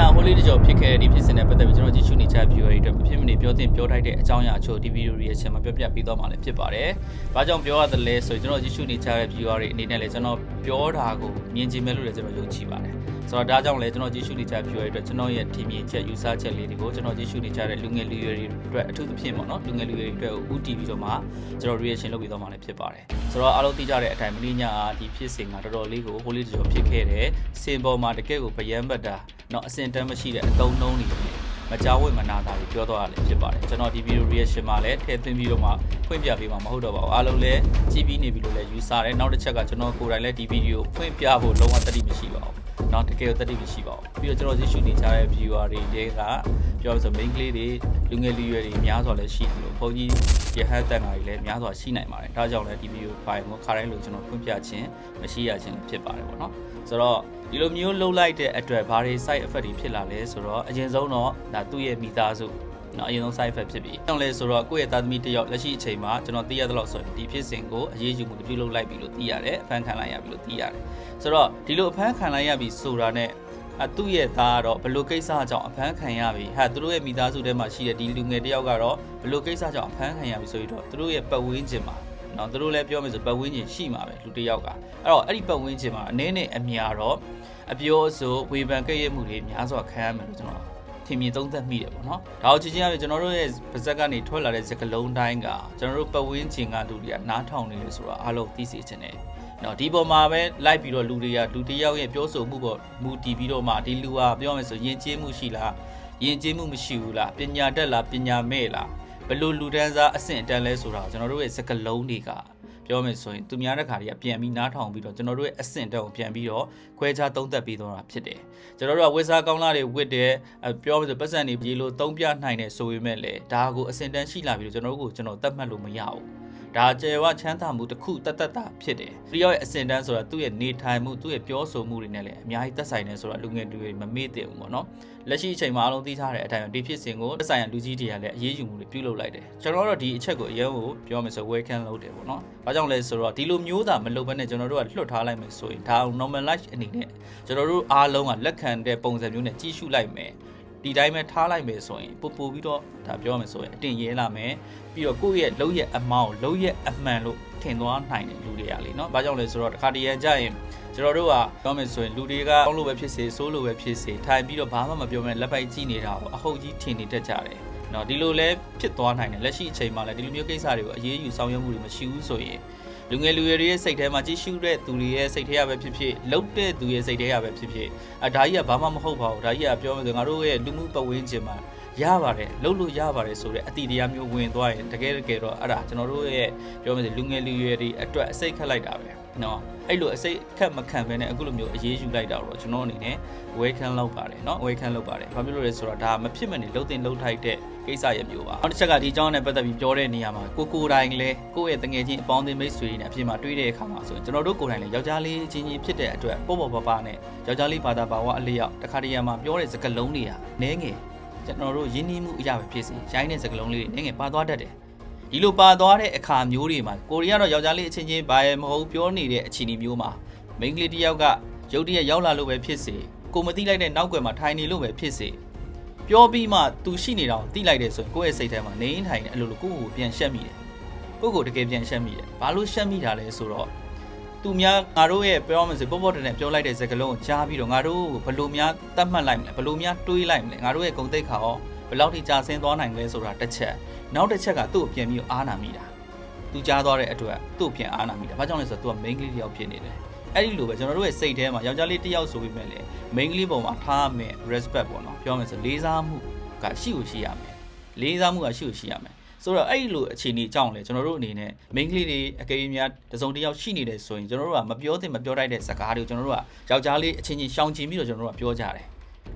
ညဟိုလေးတကြောဖြစ်ခဲ့တဲ့ဒီဖြစ်စဉ်နဲ့ပတ်သက်ပြီးကျွန်တော်ကြည့်ရှုနေကြ viewer တွေအတွက်မဖြစ်မနေပြောသင့်ပြောထိုက်တဲ့အကြောင်းအရာအချို့ဒီဗီဒီယိုတွေရဲ့အချိန်မှာပြပြပေးသွားမှာလည်းဖြစ်ပါတယ်။ဘာကြောင့်ပြောရသလဲဆိုရင်ကျွန်တော်ကြည့်ရှုနေကြတဲ့ viewer တွေအနေနဲ့လည်းကျွန်တော်ပြောတာကိုမြင်ကြည့်မယ်လို့လည်းကျွန်တော်ယုံကြည်ပါတယ်။ ဆိုတော့ဒါကြောင့်လည်းကျွန်တော်ကြည့်ရှုနေကြ viewer တွေအတွက်ကျွန်တော်ရဲ့ထင်မြင်ချက်ယူဆချက်လေးတွေကိုကျွန်တော်ကြည့်ရှုနေကြတဲ့လူငယ်လူရွယ်တွေအတွက်အထူးသဖြင့်ပေါ့နော်လူငယ်လူရွယ်တွေအတွက်ဥတီပြီးတော့မှကျွန်တော် reaction လုပ်ပြီးတော့မှလည်းဖြစ်ပါတယ်။ဆိုတော့အားလုံးသိကြတဲ့အတိုင်းမင်းညကဒီဖြစ်စဉ်ကတော်တော်လေးကိုဟိုလေးတကြောဖြစ်ခဲ့တယ်။စင်ပေါ်မှာတကယ့်ကိုဗျမ်းပတ်တာနော်အစင်တမ်းမရှိတဲ့အတုံးနှုံးတွေနဲ့မကြောက်ဝဲမနာတာတွေပြောတော့ရလည်းဖြစ်ပါတယ်ကျွန်တော်ဒီဗီဒီယို reaction မှာလည်းထည့်သွင်းပြီးတော့မှဖွင့်ပြပေးမှာမဟုတ်တော့ပါဘူးအားလုံးလည်းကြည့်ပြီးနေပြီလို့လည်းယူဆတယ်နောက်တစ်ချက်ကကျွန်တော်ကိုယ်တိုင်လည်းဒီဗီဒီယိုဖွင့်ပြဖို့လုံးဝတတိမရှိပါဘူး เนาะတကယ်တတိမရှိပါဘူးပြီးတော့ကျွန်တော်ကြည့်ရှုနေကြတဲ့ viewer တွေတဲကပြောလို့ဆို main ကလေးတွေလူငယ်လူရွယ်တွေများစွာလည်းရှိတယ်လို့ဘုန်းကြီးရဟန်းတန်ဃာတွေလည်းများစွာရှိနိုင်ပါတယ်ဒါကြောင့်လည်းဒီဗီဒီယိုဖိုင်ကိုခါတိုင်းလို့ကျွန်တော်ဖွင့်ပြခြင်းမရှိရခြင်းလည်းဖြစ်ပါတယ်ပေါ့နော်ဆိုတော့ဒီလိုမျိုးလှုပ်လိုက်တဲ့အတွက်ဘာတွေ side effect တွေဖြစ်လာလဲဆိုတော့အရင်ဆုံးတော့ဒါသူ့ရဲ့မိသားစု နော်အရင်ဆုံး side effect ဖြစ်ပြီ။ကြောင့်လဲဆိုတော့ကိုယ့်ရဲ့သားသမီးတစ်ယောက်လက်ရှိအချိန်မှာကျွန်တော်သိရသလောက်ဆိုရင်ဒီဖြစ်စဉ်ကိုအရေးယူမှုပြုလုပ်လိုက်ပြီလို့သိရတယ်။အဖမ်းခံလိုက်ရပြီလို့သိရတယ်။ဆိုတော့ဒီလိုအဖမ်းခံလိုက်ရပြီဆိုတာနဲ့အသူ့ရဲ့သားကတော့ဘလို့ကိစ္စကြောင့်အဖမ်းခံရပြီဟာသူတို့ရဲ့မိသားစုထဲမှာရှိတဲ့ဒီလူငယ်တစ်ယောက်ကတော့ဘလို့ကိစ္စကြောင့်အဖမ်းခံရပြီဆိုပြီးတော့သူတို့ရဲ့ပတ်ဝန်းကျင်မှာနော်သူတို့လည်းပြောမယ်ဆိုပတ်ဝန်းကျင်ရှိမှာပဲလူတစ်ယောက်ကအဲ့တော့အဲ့ဒီပတ်ဝန်းကျင်မှာအနေနဲ့အများတော့အပြောအဆိုဝေဖန်ကြည့်ရမှုတွေများစွာခံရမယ်လို့ကျွန်တော်ထ င်မြင်သုံးသပ်မိတယ်ပေါ့နော်ဒါကိုချင်းချင်းအပြင်ကျွန်တော်တို့ရဲ့ပါဇက်ကနေထွက်လာတဲ့စကလုံးတိုင်းကကျွန်တော်တို့ပတ်ဝန်းကျင်ကလူတွေကနားထောင်နေတယ်ဆိုတော့အားလုံးသိစေချင်တယ်နော်ဒီပေါ်မှာပဲလိုက်ပြီးတော့လူတွေကလူတစ်ယောက်ရဲ့ပြောဆိုမှုပေါ်မူတည်ပြီးတော့မှဒီလူကပြောမယ်ဆိုယဉ်ကျေးမှုရှိလားယဉ်ကျေးမှုမရှိဘူးလားပညာတတ်လားပညာမဲ့လားဘလို့လူတန်းစားအဆင့်အတန်းလဲဆိုတာကျွန်တော်တို့ရဲ့စကလုံးတွေက ပြောမယ်ဆိုရင်သူများတဲ့ခါတွေကပြန်ပြီးနားထောင်ပြီးတော့ကျွန်တော်တို့ရဲ့အဆင့်တက်ကိုပြန်ပြီးတော့ခွဲခြားသုံးသပ်ပြီးတော့တာဖြစ်တယ်ကျွန်တော်တို့ကဝစ်စားကောင်းလာတွေဝစ်တယ်အဲပြောမယ်ဆိုပတ်စံတွေပြေလို့သုံးပြနိုင်တယ်ဆိုပေမဲ့လေဒါကိုအဆင့်တန်းရှိလာပြီးတော့ကျွန်တော်တို့ကိုကျွန်တော်သတ်မှတ်လို့မရဘူး ဒါကျေဝချမ်းသာမှုတစ်ခုတတ်တတ်တာဖြစ်တယ်။ပြီးတော့အစင်တန်းဆိုတာသူ့ရဲ့နေထိုင်မှုသူ့ရဲ့ပြောဆိုမှုတွေနဲ့လည်းအများကြီးသက်ဆိုင်နေဆိုတာလူငယ်တွေမမေ့သင့်ဘူးပေါ့နော်။လက်ရှိအချိန်မှာအလုံးသိထားတဲ့အတိုင်းဒီဖြစ်စဉ်ကိုသက်ဆိုင်ရာလူကြီးတွေကလည်းအရေးယူမှုတွေပြုလုပ်လိုက်တယ်။ကျွန်တော်တို့ဒီအချက်ကိုအရင်ကိုပြောမယ်ဆို welcome လုပ်တယ်ပေါ့နော်။ဘာကြောင့်လဲဆိုတော့ဒီလိုမျိုးသာမလုပ်ဘဲနဲ့ကျွန်တော်တို့ကလွှတ်ထားလိုက်မယ်ဆိုရင်ဒါ normalize အနေနဲ့ကျွန်တော်တို့အားလုံးကလက်ခံတဲ့ပုံစံမျိုးနဲ့ကြီးစုလိုက်မယ်။ ဒီတိုင်းပဲထားလိုက်မယ်ဆိုရင်ပို့ပို့ပြီးတော့ဒါပြောမယ်ဆိုရင်အတင်ရဲလာမယ်ပြီးတော့ကိုယ့်ရဲ့လုံးရဲ့အမောင်းလုံးရဲ့အမှန်လို့ထင်သွားနိုင်တယ်လူတွေကလေနော်။ဘာကြောင့်လဲဆိုတော့တခါတရံကြရင်ကျွန်တော်တို့ကပြောမယ်ဆိုရင်လူတွေကကောင်းလို့ပဲဖြစ်စေဆိုးလို့ပဲဖြစ်စေထိုင်ပြီးတော့ဘာမှမပြောမဲလက်ပိုက်ကြည့်နေတာကိုအဟုတ်ကြီးထင်နေတတ်ကြတယ်။နော်ဒီလိုလဲဖြစ်သွားနိုင်တယ်လက်ရှိအချိန်မှာလည်းဒီလိုမျိုးကိစ္စတွေကိုအရေးယူဆောင်ရွက်မှုတွေမရှိဘူးဆိုရင် လူငယ်လူရွယ်တွေရဲ့စိတ်ထဲမှာကြည့်ရှုတဲ့သူတွေရဲ့စိတ်ထဲရပဲဖြစ်ဖြစ်လှုပ်တဲ့သူရဲ့စိတ်ထဲရပဲဖြစ်ဖြစ်အဒါကြီးကဘာမှမဟုတ်ပါဘူးဒါကြီးကပြောမယ်ဆိုငါတို့ရဲ့လူမှုပတ်ဝန်းကျင်မှာရပါတယ်လှုပ်လို့ရပါတယ်ဆိုတဲ့အတိတရားမျိုးဝင်သွားရင်တကယ်တကယ်တော့အဲ့ဒါကျွန်တော်တို့ရဲ့ပြောမယ်ဆိုလူငယ်လူရွယ်တွေအတွက်အစိတ်ခတ်လိုက်တာပဲ နော်အဲ့လိုအစိတ်ခတ်မခံပဲနဲ့အခုလိုမျိုးအေးအေးယူလိုက်တာတော့ကျွန်တော်အနေနဲ့ welcome လုပ်ပါတယ်နော် welcome လုပ်ပါတယ်ဘာဖြစ်လို့လဲဆိုတော့ဒါမဖြစ်မနေလှုပ်တင်လှုပ်ထိုက်တဲ့ကိစ္စရမျိုးပါနောက်တစ်ချက်ကဒီအကြောင်းနဲ့ပတ်သက်ပြီးပြောတဲ့နေရာမှာကိုကိုတိုင်းလဲကိုယ့်ရဲ့တငယ်ချင်းအပေါင်းအသင်းမိတ်ဆွေတွေနဲ့အပြင်မှာတွေ့တဲ့အခါမှာဆိုရင်ကျွန်တော်တို့ကိုယ်တိုင်လည်းယောက်ျားလေးချင်းချင်းဖြစ်တဲ့အတွက်ပေါ့ပေါ့ပါပါနဲ့ယောက်ျားလေးဘာသာဘာဝအလျောက်တခါတရံမှာပြောတဲ့စကားလုံးတွေဟာနည်းငယ်ကျွန်တော်တို့ယဉ်နီးမှုအရာပဲဖြစ်စေရိုင်းတဲ့စကားလုံးလေးတွေနည်းငယ်ပါသွားတတ်တယ် ဒီလိုပါသွားတဲ့အခါမျိုးတွေမှာကိုရီးယားတော့ယောက်ျားလေးအချင်းချင်းဘာမှမဟုတ်ပြောနေတဲ့အခြေအနေမျိုးမှာမိန်းကလေးတစ်ယောက်ကရုတ်တရက်ရောက်လာလို့ပဲဖြစ်စေကိုမသိလိုက်တဲ့နောက်ွယ်မှာထိုင်နေလို့ပဲဖြစ်စေပြောပြီးမှသူရှိနေတာကိုသိလိုက်တယ်ဆိုရင်ကိုယ့်ရဲ့စိတ်ထဲမှာနေထိုင်နေအလိုလိုကိုယ့်ကိုပြန်ရှက်မိတယ်ကိုယ့်ကိုတကယ်ပြန်ရှက်မိတယ်ဘာလို့ရှက်မိတာလဲဆိုတော့သူများငါတို့ရဲ့ပြောမှဆိုပေါ့ပေါ့တနဲ့ပြောလိုက်တဲ့စကားလုံးကိုကြားပြီးတော့ငါတို့ဘယ်လိုများတတ်မှတ်လိုက်မလဲဘယ်လိုများတွေးလိုက်မလဲငါတို့ရဲ့ဂုံတိတ်ခါရောဘယ်လောက်ထိကြာဆင်းသွားနိုင်လဲဆိုတာတစ်ချက် နောက်တစ်ချက်ကသူ့ကိုပြန်ပြီးအားနာမိတာသူကြားသွားတဲ့အတွက်သူ့ပြန်အားနာမိတာဘာကြောင့်လဲဆိုတော့သူက main ကလေးတစ်ယောက်ဖြစ်နေတယ်အဲ့ဒီလိုပဲကျွန်တော်တို့ရဲ့စိတ်ထဲမှာယောက်ျားလေးတစ်ယောက်ဆိုပြီးမဲ့လေ main ကလေးပုံမှာထားမယ် respect ပေါ့နော်ပြောမယ်ဆိုလေးစားမှုကရှိကိုရှိရမယ်လေးစားမှုကရှိကိုရှိရမယ်ဆိုတော့အဲ့ဒီလိုအခြေအနေအကြောင်းလဲကျွန်တော်တို့အနေနဲ့ main ကလေးတွေအကယ်၍များတစုံတစ်ယောက်ရှိနေတယ်ဆိုရင်ကျွန်တော်တို့ကမပြောသင့်မပြောတတ်တဲ့စကားတွေကိုကျွန်တော်တို့ကယောက်ျားလေးအချင်းချင်းရှောင်ကျဉ်ပြီးတော့ကျွန်တော်တို့ကပြောကြတယ်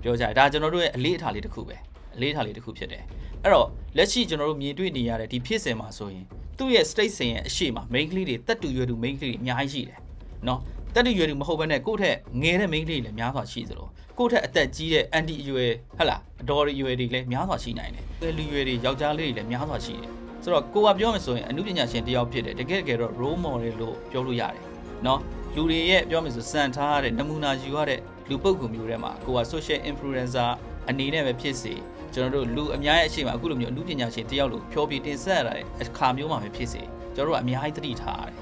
ပြောကြတယ်ဒါကျွန်တော်တို့ရဲ့အလေးအထားလေးတစ်ခုပဲ အလေးထားလေးတစ်ခုဖြစ်တယ်အဲ့တော့လက်ရှိကျွန်တော်တို့မြင်တွေ့နေရတဲ့ဒီဖြစ်စဉ်မှာဆိုရင်သူ့ရဲ့ state စင်ရဲ့အရှိမ main ကလေးတွေတက်တူရွယ်တူ main ကလေးတွေအများကြီးရှိတယ်နော်တက်တူရွယ်တူမဟုတ်ဘဲနဲ့ကိုယ့်ထက်ငယ်တဲ့ main ကလေးတွေလည်းများစွာရှိသလိုကိုယ့်ထက်အသက်ကြီးတဲ့ anti အရွယ်ဟဟလားအတော်ရွယ်တွေလည်းများစွာရှိနိုင်တယ်လူရွယ်တွေယောက်ျားလေးတွေလည်းများစွာရှိတယ်ဆိုတော့ကိုကပြောမယ်ဆိုရင်အမှုပညာရှင်တယောက်ဖြစ်တယ်တကယ်တကယ်တော့ role model လို့ပြောလို့ရတယ်เนาะလူတွေရဲ့ပြောမယ်ဆိုစံထားရတဲ့နမူနာယူရတဲ့ လူပုဂ္ဂိုလ်မျိုးတွေမှာကိုက social influencer အနေနဲ့ပဲဖြစ်စေ ကျွန်တော်တို့လူအများရဲ့အရှိမအခုလိုမျိုးအမှုပညာရှင်တယောက်လိုဖြောပြတင်ဆက်ရတဲ့အခါမျိုးမှာပဲဖြစ်စေကျွန်တော်တို့ကအများကြီးသတိထားရတယ်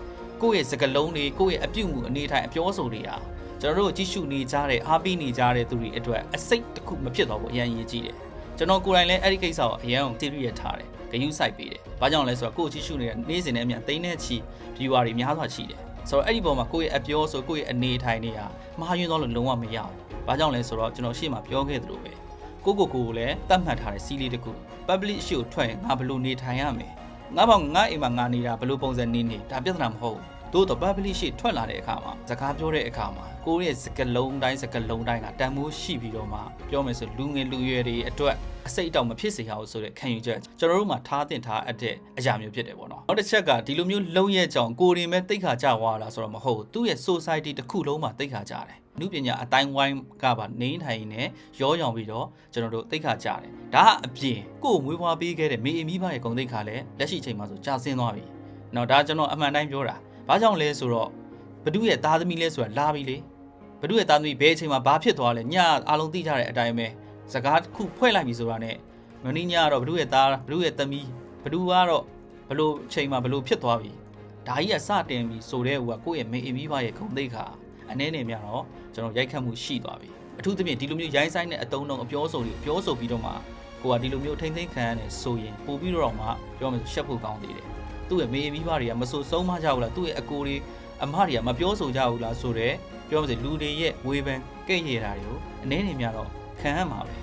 ကိုယ့်ရဲ့စကလုံးတွေကိုယ့်ရဲ့အပြုတ်မှုအနေထိုင်အပြောဆိုတွေဟာကျွန်တော်တို့ကြည့်ရှုနေကြတဲ့အားပေးနေကြတဲ့သူတွေအတွက်အစိတ်တစ်ခုမဖြစ်တော့ဘူးအရင်ရေးကြည့်တယ်ကျွန်တော်ကိုယ်တိုင်လည်းအဲ့ဒီကိစ္စကိုအရင်အောင်သိရထားတယ်ဂယုစိုက်ပေးတယ်ဘာကြောင့်လဲဆိုတော့ကိုယ့်ကြည့်ရှုနေတဲ့နေ့စဉ်နဲ့အမျှသိန်းနဲ့ချီ viewer တွေများစွာရှိတယ်ဆိုတော့အဲ့ဒီပုံမှာကိုယ့်ရဲ့အပြောဆိုကိုယ့်ရဲ့အနေထိုင်တွေဟာမှားယွင်းတော့လို့လုံးဝမရဘူးဘာကြောင့်လဲဆိုတော့ကျွန်တော်ရှေ့မှာပြောခဲ့သလိုပဲ ကိုကိုကိုကိုလည်းတတ်မှတ်ထားတဲ့စီးလေးတစ်ခု public ရှုထွက်ရင်ငါဘယ်လိုနေထိုင်ရမလဲငါဘောင်ငါအိမ်မှာငါနေတာဘယ်လိုပုံစံနေနေဒါပြဿနာမဟုတ်ဘူးသို့တော့ public ရှေ့ထွက်လာတဲ့အခါမှာစကားပြောတဲ့အခါမှာကိုယ့်ရဲ့စကလုံးတိုင်းစကလုံးတိုင်းကတန်မိုးရှိပြီးတော့မှပြောမယ်ဆိုလူငယ်လူရွယ်တွေအတွက်အစိတ်အတောင်မဖြစ်စေရအောင်ဆိုတဲ့ခံယူချက်ကျွန်တော်တို့မှာထားတင်ထားအပ်တဲ့အရာမျိုးဖြစ်တယ်ပေါ့နော်နောက်တစ်ချက်ကဒီလိုမျိုးလုံရဲ့ကြောင်ကိုယ်ရင်ပဲတိတ်ခါကြွားလာဆိုတော့မဟုတ်ဘူးသူ့ရဲ့ society တစ်ခုလုံးမှာတိတ်ခါကြတယ် နုပညာအတိုင်းဝိုင်းကပါနေထိုင်နေရောရောင်ပြီးတော့ကျွန်တော်တို့တိတ်ခါကြတယ်ဒါကအပြင်ကိုယ်မွေးဖွားပေးခဲ့တဲ့မေအမိဘရဲ့ဂုဏ်သိက္ခာလည်းလက်ရှိချိန်မှာဆိုကြာဆင်းသွားပြီနော်ဒါကျွန်တော်အမှန်တိုင်းပြောတာဘာကြောင့်လဲဆိုတော့ဘဒုရဲ့သားသမီးလဲဆိုတာလာပြီလေဘဒုရဲ့သားသမီးဘယ်အချိန်မှာဘာဖြစ်သွားလဲညအားလုံးသိကြတဲ့အတိုင်းပဲစကားတစ်ခုဖွဲ့လိုက်ပြီဆိုတာနဲ့မင်းညကတော့ဘဒုရဲ့သားဘဒုရဲ့သမီးဘဒုကတော့ဘလို့ချိန်မှာဘလို့ဖြစ်သွားပြီဒါကြီးကစတင်ပြီဆိုတဲ့ဟိုကကိုယ့်ရဲ့မေအမိဘရဲ့ဂုဏ်သိက္ခာ အနေနဲ့များတော့ကျွန်တော်ရိုက်ခတ်မှုရှိသွားပြီအထူးသဖြင့်ဒီလိုမျိုးရိုင်းဆိုင်တဲ့အတုံးတုံးအပြောဆိုတွေပြောဆိုပြီးတော့မှကိုကဒီလိုမျိုးထိမ့်သိမ့်ခံရတယ်ဆိုရင်ပို့ပြီးတော့မှပြောမယ်ဆိုရှက်ဖို့ကောင်းသေးတယ်သူ့ရဲ့မေအမိဘတွေကမဆိုဆုံးမကြဘူးလားသူ့ရဲ့အကိုတွေအမတွေကမပြောဆိုကြဘူးလားဆိုတော့ပြောမယ်ဆိုလူတွေရဲ့ဝေဖန်ကိတ်ရတာတွေကိုအနေနဲ့များတော့ခံရမှာပဲ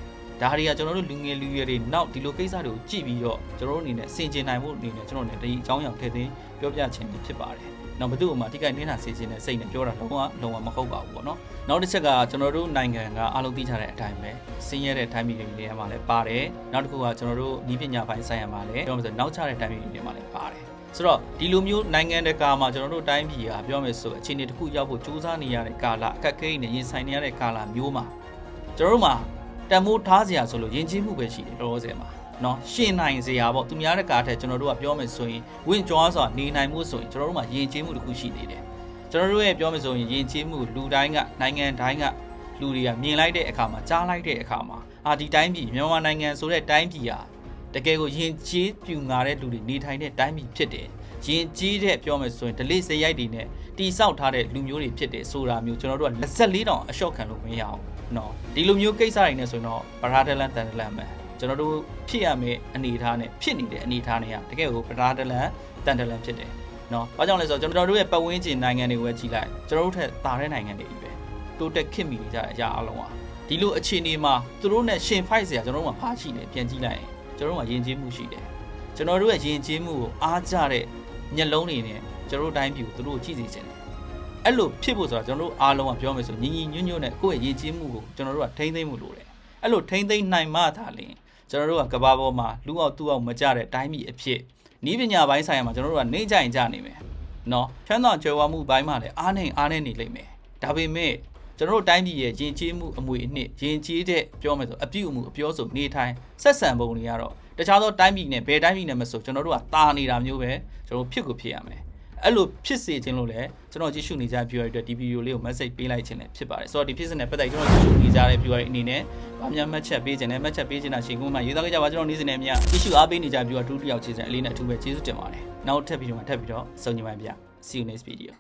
ဒါတွေကကျွန်တော်တို့လူငယ်လူရွယ်တွေနောက်ဒီလိုကိစ္စတွေကိုကြည့်ပြီးတော့ကျွန်တော်တို့အနေနဲ့စင်ကျင်နိုင်ဖို့အနေနဲ့ကျွန်တော်တို့ဒီအကြောင်းအရာထည့်သွင်းပြောပြခြင်းဖြစ်ပါတယ်။ နောက်ဘသူ့အမှထိခိုက်နေတာစီစဉ်တဲ့စိတ်နဲ့ပြောတာလုံးဝလုံးဝမဟုတ်ပါဘူးပေါ့နော်။နောက်တစ်ချက်ကကျွန်တော်တို့နိုင်ငံကအလုံးသိကြတဲ့အတိုင်းပဲစင်းရဲတဲ့တိုင်းပြည်တွေနေရာမှာလည်းပါတယ်။နောက်တစ်ခုကကျွန်တော်တို့ဤပညာပိုင်းဆိုင်ရာမှာလည်းပြောမှဆိုနောက်ချတဲ့တိုင်းပြည်တွေနေရာမှာလည်းပါတယ်။ဆိုတော့ဒီလိုမျိုးနိုင်ငံတကာမှာကျွန်တော်တို့တိုင်းပြည်ကပြောမယ်ဆိုအခြေအနေတစ်ခုရောက်ဖို့ကြိုးစားနေရတဲ့ကာလအခက်အခဲနဲ့ရင်ဆိုင်နေရတဲ့ကာလမျိုးမှာကျွန်တော်တို့မှာတန်မိုးထားစရာဆိုလို့ယဉ်ကျေးမှုပဲရှိတယ်တော်တော်စဲမှာ နော်ရှင်နိုင်စရာပေါ့သူများတဲ့ကားထက်ကျွန်တော်တို့ကပြောမယ်ဆိုရင်ဝင့်ကြွားစွာနေနိုင်မှုဆိုရင်ကျွန်တော်တို့မှာယဉ်ကျေးမှုတစ်ခုရှိနေတယ်ကျွန်တော်တို့ရဲ့ပြောမယ်ဆိုရင်ယဉ်ကျေးမှုလူတိုင်းကနိုင်ငံတိုင်းကလူတွေကမြင်လိုက်တဲ့အခါမှာကြားလိုက်တဲ့အခါမှာအာဒီတိုင်းပြည်မြန်မာနိုင်ငံဆိုတဲ့တိုင်းပြည်ဟာတကယ်ကိုယဉ်ကျေးပြူငါတဲ့လူတွေနေထိုင်တဲ့တိုင်းပြည်ဖြစ်တယ်ယဉ်ကျေးတဲ့ပြောမယ်ဆိုရင်ဒလိစရိုက်တွေနဲ့တိဆောက်ထားတဲ့လူမျိုးတွေဖြစ်တယ်ဆိုတာမျိုးကျွန်တော်တို့က24တောင်အလျှော့ခံလို့မရအောင်နော်ဒီလိုမျိုးကိစ္စတွေနဲ့ဆိုရင်တော့ပရာဒလန်တန်ဒလန်ပဲ ကျွန်တော်တို့ဖြစ်ရမယ့်အနေအထားနဲ့ဖြစ်နေတဲ့အနေအထားနဲ့ကတကယ်ကိုပဒါဒလန်တန်ဒလန်ဖြစ်တယ်နော်။ဘာကြောင့်လဲဆိုတော့ကျွန်တော်တို့ရဲ့ပတ်ဝန်းကျင်နိုင်ငံတွေကိုပဲကြည့်လိုက်ကျွန်တော်တို့ထက်တာတဲ့နိုင်ငံတွေပဲတိုးတက်ခင်မိနေကြတဲ့အရာအလုံးอ่ะဒီလိုအခြေအနေမှာသူတို့နဲ့ရှင်ဖိုက်စရာကျွန်တော်တို့ကဖားရှိနေပြန်ကြည့်လိုက်ရင်ကျွန်တော်တို့ကယဉ်ကျေးမှုရှိတယ်။ကျွန်တော်တို့ရဲ့ယဉ်ကျေးမှုကိုအားကြတဲ့မျက်လုံးတွေနဲ့ကျွန်တော်တို့တိုင်းပြည်ကိုသူတို့ကြည့်စီခြင်းတယ်။အဲ့လိုဖြစ်ဖို့ဆိုတာကျွန်တော်တို့အားလုံးကပြောမယ်ဆိုညီညီညွတ်ညွတ်နဲ့ကိုယ့်ရဲ့ယဉ်ကျေးမှုကိုကျွန်တော်တို့ကထိမ့်သိမ့်မှုလိုတယ်။အဲ့လိုထိမ့်သိမ့်နိုင်မှသာလျှင် ကျွန်တော်တို့ကကဘာပေါ်မှာလူအောင်သူ့အောင်မကြတဲ့တိုင်းပြည်အဖြစ်နီးပညာပိုင်းဆိုင်ရာမှာကျွန်တော်တို့ကနေကြရင်ကြနေမယ်နော်ချမ်းသာကြွယ်ဝမှုဘိုင်းမှာလည်းအားနေအားနေနေလိမ့်မယ်ဒါပေမဲ့ကျွန်တော်တို့တိုင်းပြည်ရဲ့ယဉ်ကျေးမှုအမွေအနှစ်ယဉ်ကျေးတဲ့ပြောမယ်ဆိုအပြုအမူအပြောဆိုနေထိုင်ဆက်ဆံပုံတွေကတော့တခြားသောတိုင်းပြည်နဲ့ဘယ်တိုင်းပြည်နဲ့မဆိုကျွန်တော်တို့ကတာနေတာမျိုးပဲကျွန်တော်ဖြစ်ကိုဖြစ်ရမယ် အဲ့လိုဖြစ်စေခြင်းလို့လည်းကျွန်တော်ကြည့်ရှုနေကြ viewer တွေအတွက်ဒီဗီဒီယိုလေးကို message ပေးလိုက်ခြင်းလည်းဖြစ်ပါတယ်ဆိုတော့ဒီဖြစ်စဉ်နဲ့ပတ်သက်ကျွန်တော်ကြည့်ရှုနေကြတဲ့ viewer တွေအနေနဲ့ဗာများမှတ်ချက်ပေးခြင်းနဲ့မှတ်ချက်ပေးခြင်းတာရှင်ကုန်းမှရေးသားကြပါကျွန်တော်နေ့စဉ်နဲ့အမျှကြည့်ရှုအားပေးနေကြ viewer တူတူယောက်ချင်းစံအလေးနဲ့အထူးပဲကျေးဇူးတင်ပါတယ်နောက်ထပ်ဗီဒီယိုမှာထပ်ပြီးတော့စုံညီပါဗျ see you next video